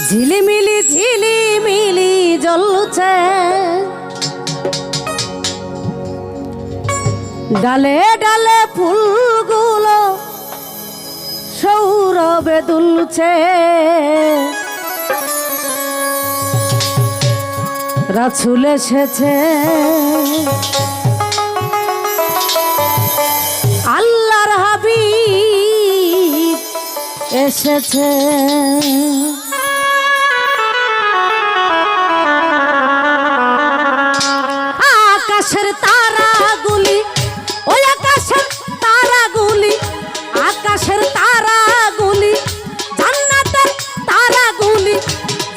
ঝিলিমিলি ঝিলিমিলি জ্বলছে। ডালে ডালে ফুলগুলো সৌরভে দুলছে। রাছুল এসেছে। আল্লাহর হাবি এসেছে। আকাশের তারাগুলি, জান্নাতের তারাগুলি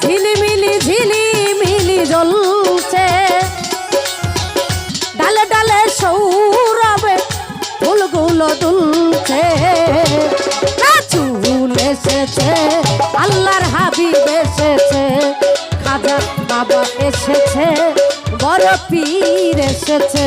ঝিলিমিলি ঝিলিমিলি জ্বলছে। ডালে ডালে সৌরভে ফুলগুলো দুলছে। চুল এসেছে, আল্লাহর হাবিব এসেছে, খাজা বাবা এসেছে, বড় পীর এসেছে।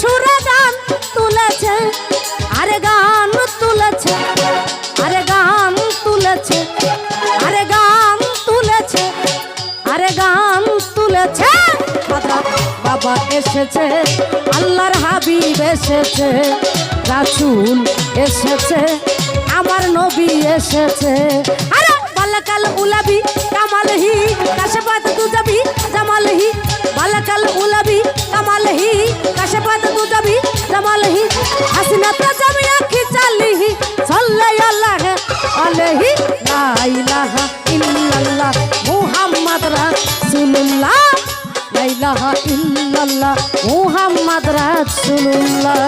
সুরে গান তুলেছে, আরে গান তুলেছে, আরে গান তুলেছে, আরে গান তুলেছে, আরে গান তুলেছে। বাবা এসেছে, আল্লাহর হাবিব এসেছে, রাসূল এসেছে, আমার নবী এসেছে। আরে বালাকাল উলাবি কামালহি জামালহি হাসিনাত জামিয়া খিচালিহি সাল্লাল্লাহু আলাইহি লা ইলাহা ইল্লাল্লাহ, মুহাম্মদ রাসূলুল্লাহ, লা ইলাহা ইল্লাল্লাহ, মুহাম্মদ রাসূলুল্লাহ।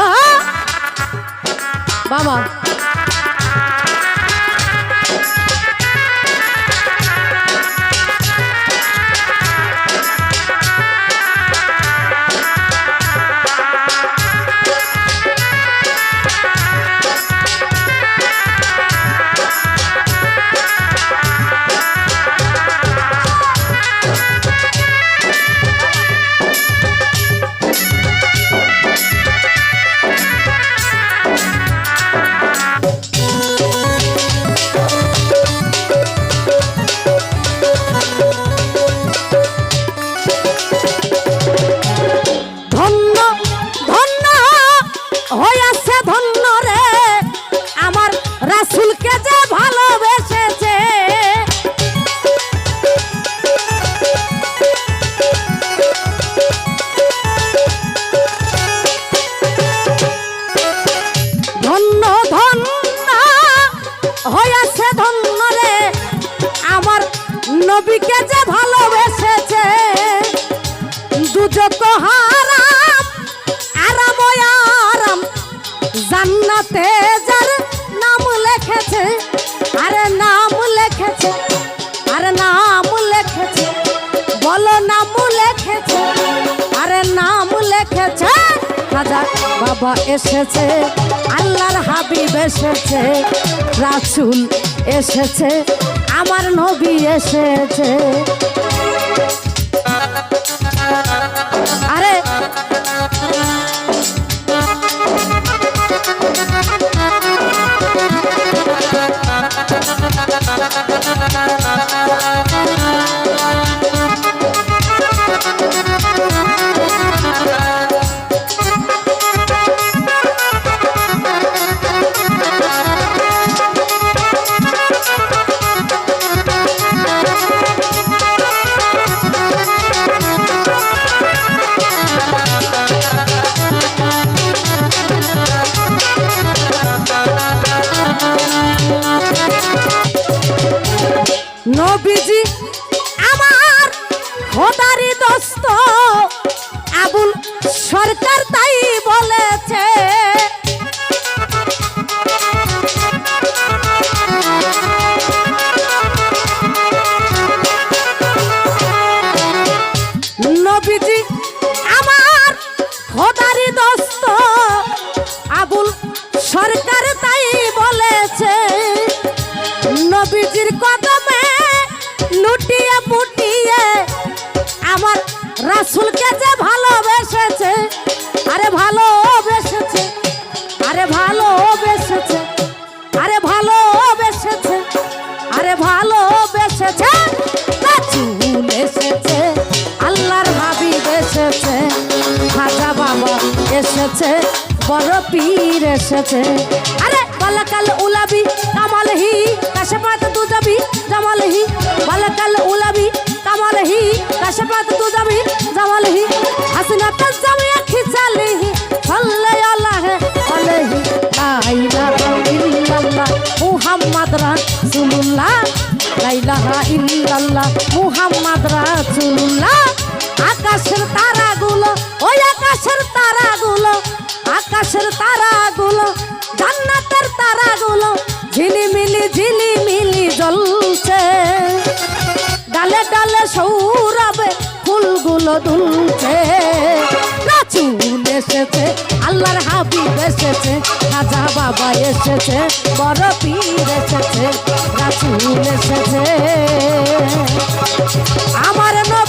ও বাবা খাজা বাবা এসেছে আল্লাহর হাবিব এসেছে রাসুল এসেছে আমার নবী এসেছে। নবীজি, আমার খোদারি দস্ত, আবুল সরকার তাই বলেছে, নবীজির কদমে লুটিয়ে পুটিয়ে আমার রাসুলকে যে এসেছে, বড় পীর এসেছে। আরে বালাকাল উলাবি কামালহি কাশপাত তু দুজাবি জামালহি বালাকাল উলাবি কামালহি কাশপাত তু দুজাবি জামালহি হাসিনা তাজামিয়া খিচালিহি সাল্লে আল্লাহ আলাইহি লা ইলাহা ইল্লাল্লাহ, মুহাম্মদ রাসূলুল্লাহ। লা ইলাহা ইল্লাল্লাহ, মুহাম্মদ রাসূলুল্লাহ। আকাশের তারাগুলো, ওই আকাশের তারাগুলো আকাশের তারাগুলো, জান্নাতের তারাগুলো, ঝিলিমিলি ঝিলিমিলি জ্বলছে। ডালে ডালে সৌরবে ফুলগুলো দুলছে। রাচুল এসেছে, আল্লাহর হাবিব এসেছে, রাজা বাবা এসেছে, বড় পীর এসেছে রাচুল এসেছে। আমার নবী